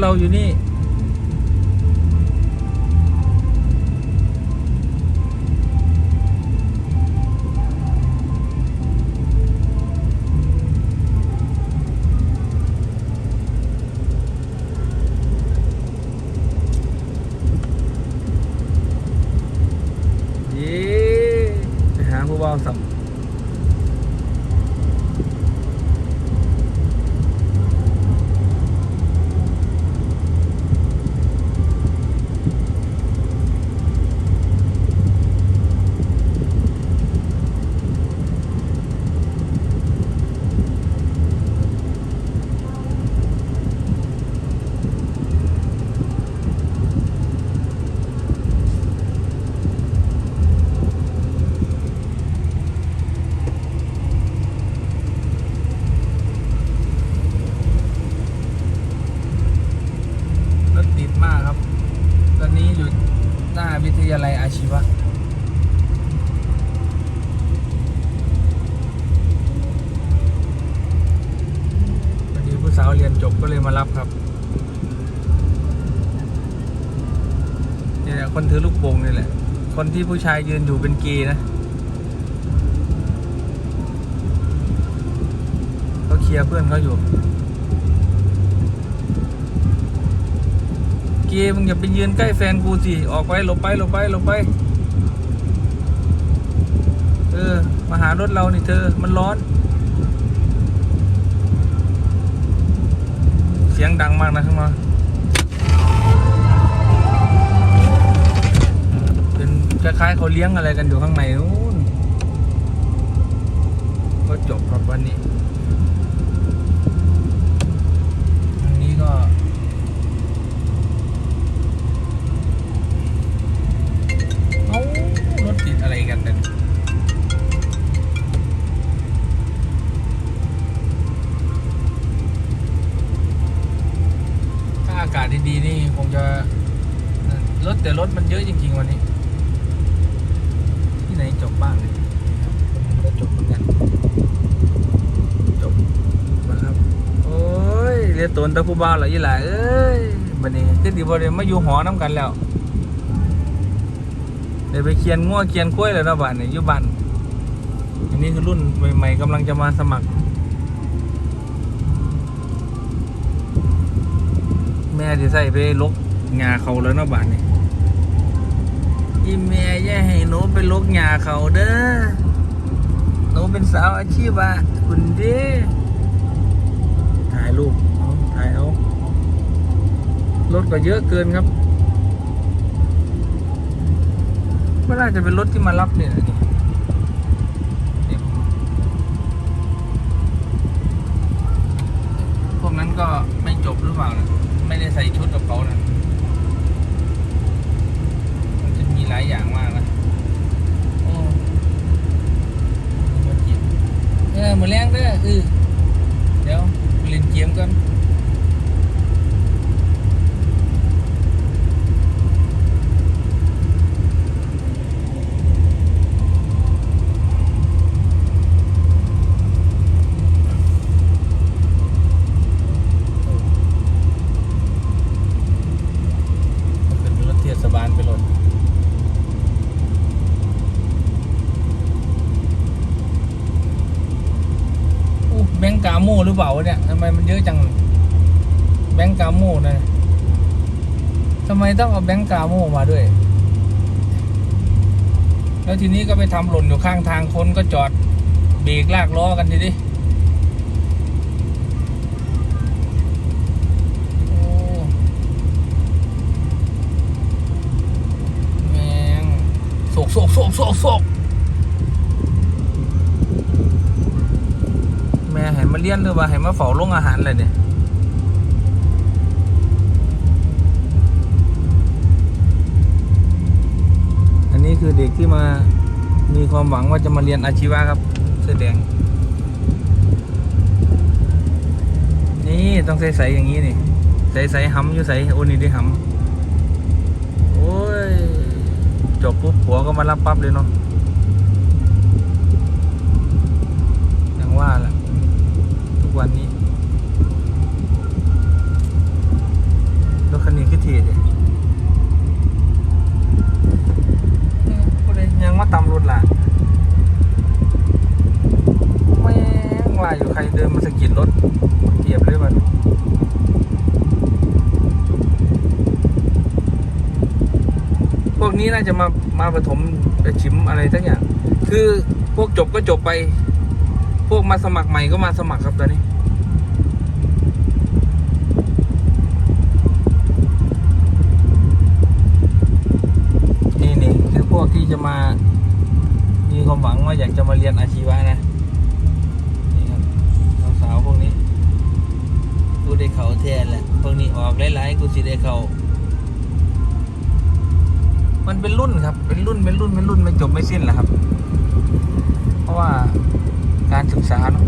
เราอยู่นี่าวิทยาลัยอาชีวะพอดีผู้สาวเรียนจบก็เลยมารับครับเนี่ยแหละคนถือลูกโป่งนี่แหละ คนที่ผู้ชายยืนอยู่เป็นกย์นะเขาเคลียร์เพื่อนเขาอยู่ เกย์มึงอย่าไปยืนใกล้แฟนกูสิออกไปหลบไปหลบไปหลบไป เออมาหารถเรานี่เธอ มันร้อน เสียงดังมากนะข้างนอกเป็นคล้ายๆเขาเลี้ยงอะไรกันอยู่ข้างในนู้ จริงๆวันนี้ ที่ไหนจบบ้างเนี่ยก็จบเหมือนกันจบมาครับ โอ้ยเรียนตัวตะคูบ้าวเหรอยี่หล่ะเอ้ยบันนี้ขึ้นดีบ่เดี๋ยวมาอยู่หอน้ำกันแล้วเดี๋ยวไปเคียนง้วเคียนกล้วยเลยเนาะบ้านเนี่ยอยู่บ้านอันนี้คือรุ่นใหม่ๆกำลังจะมาสมัคร แม่ที่ใส่ไปลกงาเขาแล้วเนาะบ้านนี่ อีแม่อย่าให้หนูไปลกงาเขาเด้อหนูเป็นสาวอาชีพอะคุณเด้ถ่ายรูปถ่ายเอารถก็เยอะเกินครับไม่น่าจะเป็นรถที่มารับเนี่ยพวกนั้นก็ไม่จบหรือเปล่านะไม่ได้ใส่ชุดกับเขานะมันจะมีหลายอย่างมากนะโอ้มาจิบเออมาแรงเด้อเออเดี๋ยวไปเล่นเกมกันเป็นรถเทศบาลไปรถอู้แบงก์กาโม่หรือเปล่าวะเนี่ยทำไมมันเยอะจัง แบงก์กาโม่นะทำไม ต้องเอาแบงก์กาโม่มาด้วย แล้วทีนี้ก็ไปทำหล่นอยู่ข้างทางคนก็จอดเบรกลากล้อกันดิดิโอ้แมงโศกโศกโศกโศกโศกแม่ให้มาเลี้ยนหรือว่าให้มาเฝ้าโรงอาหารเลยเนี่ย ด็กที่มามีความหวังว่าจะมาเรียนอาชีวะครับเสื้อแดง นี่ต้องใส่ๆอย่างนี้นี่ ใส่ๆหำอยู่ใส่โอ้นี่ได้หำโอ้ยจบปุ๊บหัวก็มารับปั๊บเลยเนาะยังว่าแหละทุกวันนี้ เทียบเลยมันพวกนี้น่าจะมามาผสมชิมอะไรสักอย่าง คือพวกจบก็จบไป พวกมาสมัครใหม่ก็มาสมัครครับตอนนี้นี่นี่คือพวกที่จะมามีความหวังว่าอยากจะมาเรียนอาชีวะนะนี่ครับสาวๆพวกนี้กูได้เขาแทนแหละพวกนี้ออกหลายๆกูสิได้เขา มันเป็นรุ่นครับ เป็นรุ่น เป็นรุ่น เป็นรุ่นไม่จบไม่สิ้นแหละครับ เพราะว่าการศึกษาเนาะ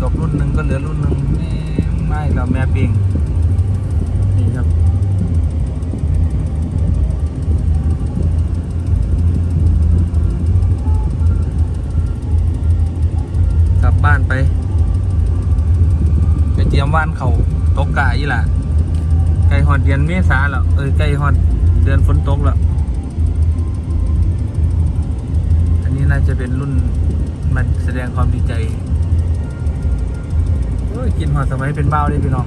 จบรุ่นหนึ่งก็เหลือรุ่นหนึ่งไม่เราแม่เปียงนี่ครับกลับบ้านไปไปเตรียมว่านเขาตกกะอีหล่ะไก่หอดเดือนเมษาแล้วเอ้ยไก่หอดเดือนฝนตกแล้ว นี้น่าจะเป็นรุ่นมันแสดงความดีใจโอ้ยกินหอดสมัยเป็นเบ้าเลยพี่น้อง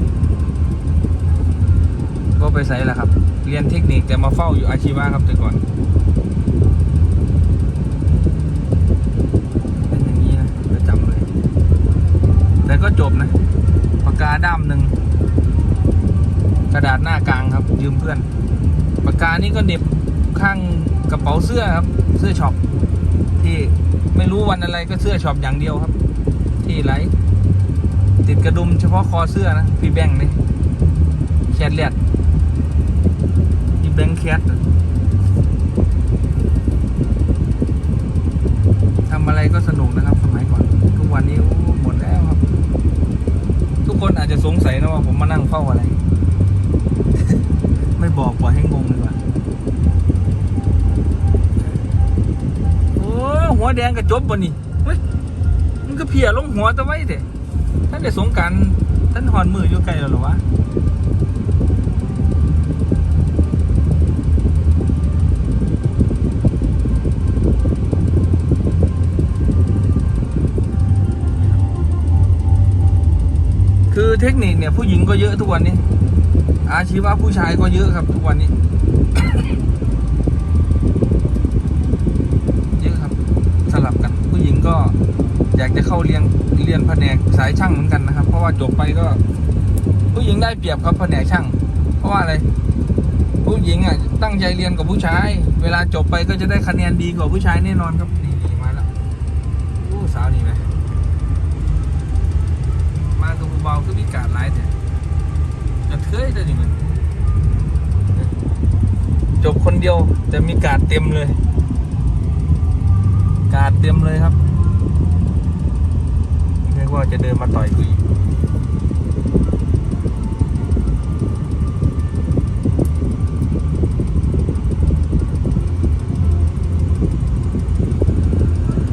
ก็ไปใส่แหละครับ เรียนเทคนิคแต่มาเฝ้าอยู่อาชีวะครับแต่ก่อนเป็นอย่างนี้นะประจำเลย แต่ก็จบนะปากกาด้ามหนึ่งกระดาษหน้ากลางครับ ยืมเพื่อนปากกานี่ก็เหน็บข้างกระเป๋าเสื้อครับ เสื้อช็อป ที่ไม่รู้วันอะไรก็เสื้อช็อปอย่างเดียวครับ ที่ไรติดกระดุมเฉพาะคอเสื้อนะ พี่แบงค์นี่แคทเลียดพี่แบงค์แคททำอะไรก็สนุกนะครับสมัยก่อน ทุกวันนี้หมดแล้วครับ ทุกคนอาจจะสงสัยนะว่าผมมานั่งเฝ้าอะไร ไม่บอกปล่อยให้งงดีกว่า โอ้ หัวแดงกระจบบ่นี่เฮ้ยมันก็เพียลงหัวตะไว้เถอะท่านได้สงการท่านหอนมืออยู่ไกลแล้วหรอวะคือเทคนิคเนี่ยผู้หญิงก็เยอะทุกวันนี้ อาชีวะผู้ชายก็เยอะครับทุกวันนี้ เยอะครับ สลับกัน ผู้หญิง ก็อยากจะเข้าเรียนเรียนแผนกสายช่างเหมือนกันนะครับ เพราะว่าจบไปก็ ผู้หญิงได้เปรียบครับแผนกช่าง เพราะว่าอะไรผู้หญิงอะตั้งใจเรียนกับผู้ชาย เวลาจบไปก็จะได้คะแนนดีกว่าผู้ชายแน่นอนครับนี่มาแล้วโอ้สาวนี่ไหมมาตัวเบาคือมีการไลฟ์เนี่ยจะเทยแต่นี่มันจบคนเดียวแต่มีการดเต็มเลย การดเต็มเลยครับ จะเดินมาต่อยกูอีก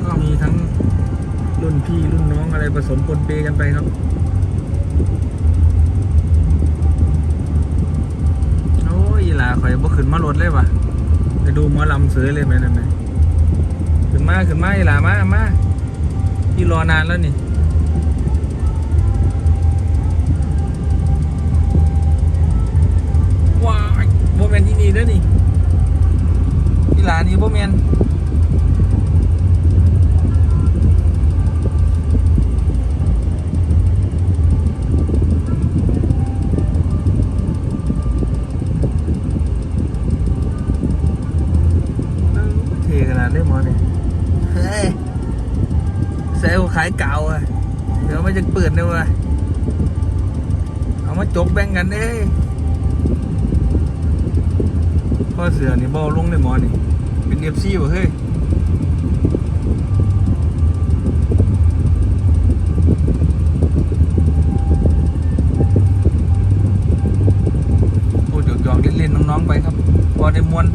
ก็มีทั้งรุ่นพี่รุ่นน้องอะไรผสมปนเปกันไปครับโอ้ยหลาข่อยบ่ขึ้นมารถเลยวะไปดูมอลำเสือเลยไหมนั่นไหมขึ้นมาขึ้นมาอีหลามามาพี่รอนานแล้วนี่ แมนที่นี่เด้อนี่อีหลานี่โบแมนเออเท่ขนาดได้หมอเนี่ยเฮ้ยเซลล์ขายเก่าอะ เดี๋ยวมันจะเปิดเลยวะเอามาจกแบ่งกันเด้พ่ อเสือนี่บอลงในหมอนี่เป็นเอฟซีวะเฮ้ยพูดหยอกๆเล่นๆน้องๆไปครับ พอได้มวน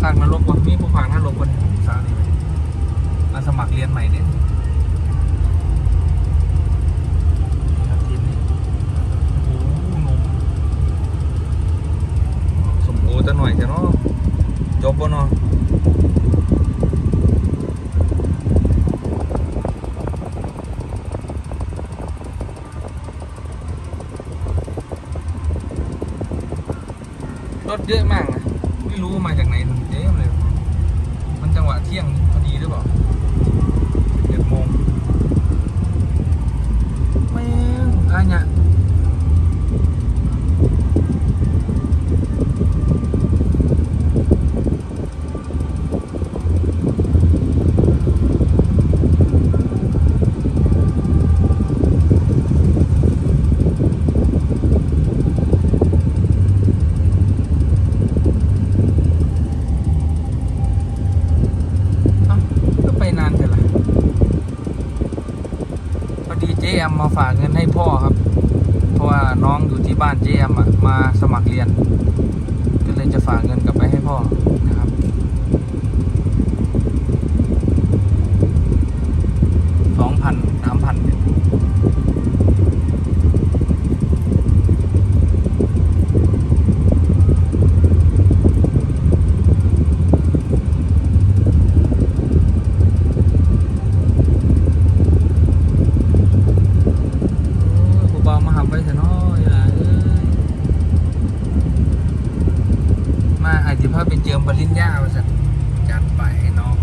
ภาคนรกวะมีผู้ภาคนรกวะเนี่ยสานี่ไหมมาสมัครเรียนใหม่เนี่ย ta หน่อยจะเนาะจบปะเนาะรถเยอะมากนะไม่รู้มาจากไหนมันเยอะเลยมันจังหวะเที่ยงพอดีหรือเปล่าเจ็ดโมงไม่อะไรเนี่ย ก็เลยจะฝากเงินกลับไปให้พ่อนะครับ สองพันสามพันผู้เบามาหับไว้เถอะเน้อยล่ะเอ้ย มาอาจจะ พาไปเจิมปริญญาว่าสันจัดไปให้น้อง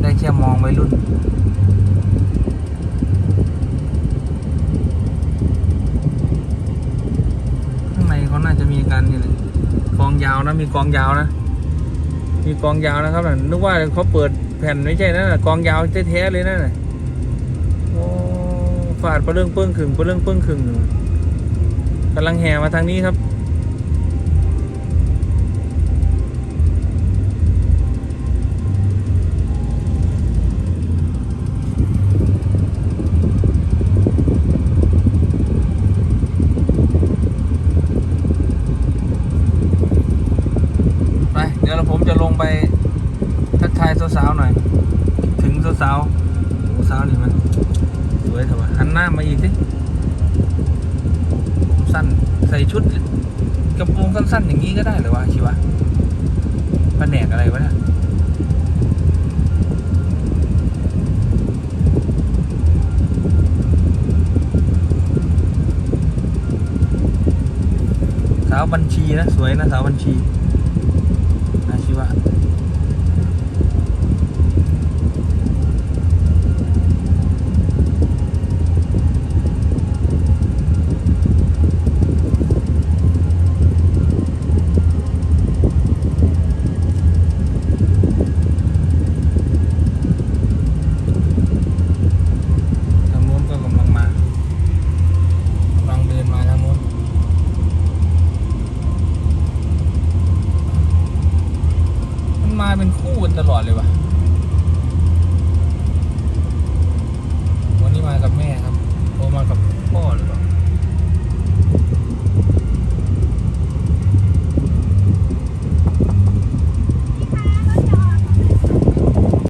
ได้แค่มองไว้รุ่นข้างในเขาน่าจะมีกันนี่แหละกองยาวนะมีกองยาวนะ มีกองยาวนะครับนะนึกว่าเขาเปิดแผ่นไม่ใช่นะนะกองยาวแท้ๆเลยนะน่ะโอ้ฟาดประเรื่องเปิ้งขึงประเรื่องเปิ้งขึงกำลังแห่มาทางนี้ครับ งไปทักทายสาวๆหน่อย ถึงสาวๆสาวนี่มันสวยเถอะหันหน้ามาอีกสิสั้นใส่ชุดกระโปรงสั้นๆอย่างนี้ก็ได้เหรอวะชีวะแผนกอะไรวะเนี่ยสาวบัญชีนะ สวยนะสาวบัญชี pak.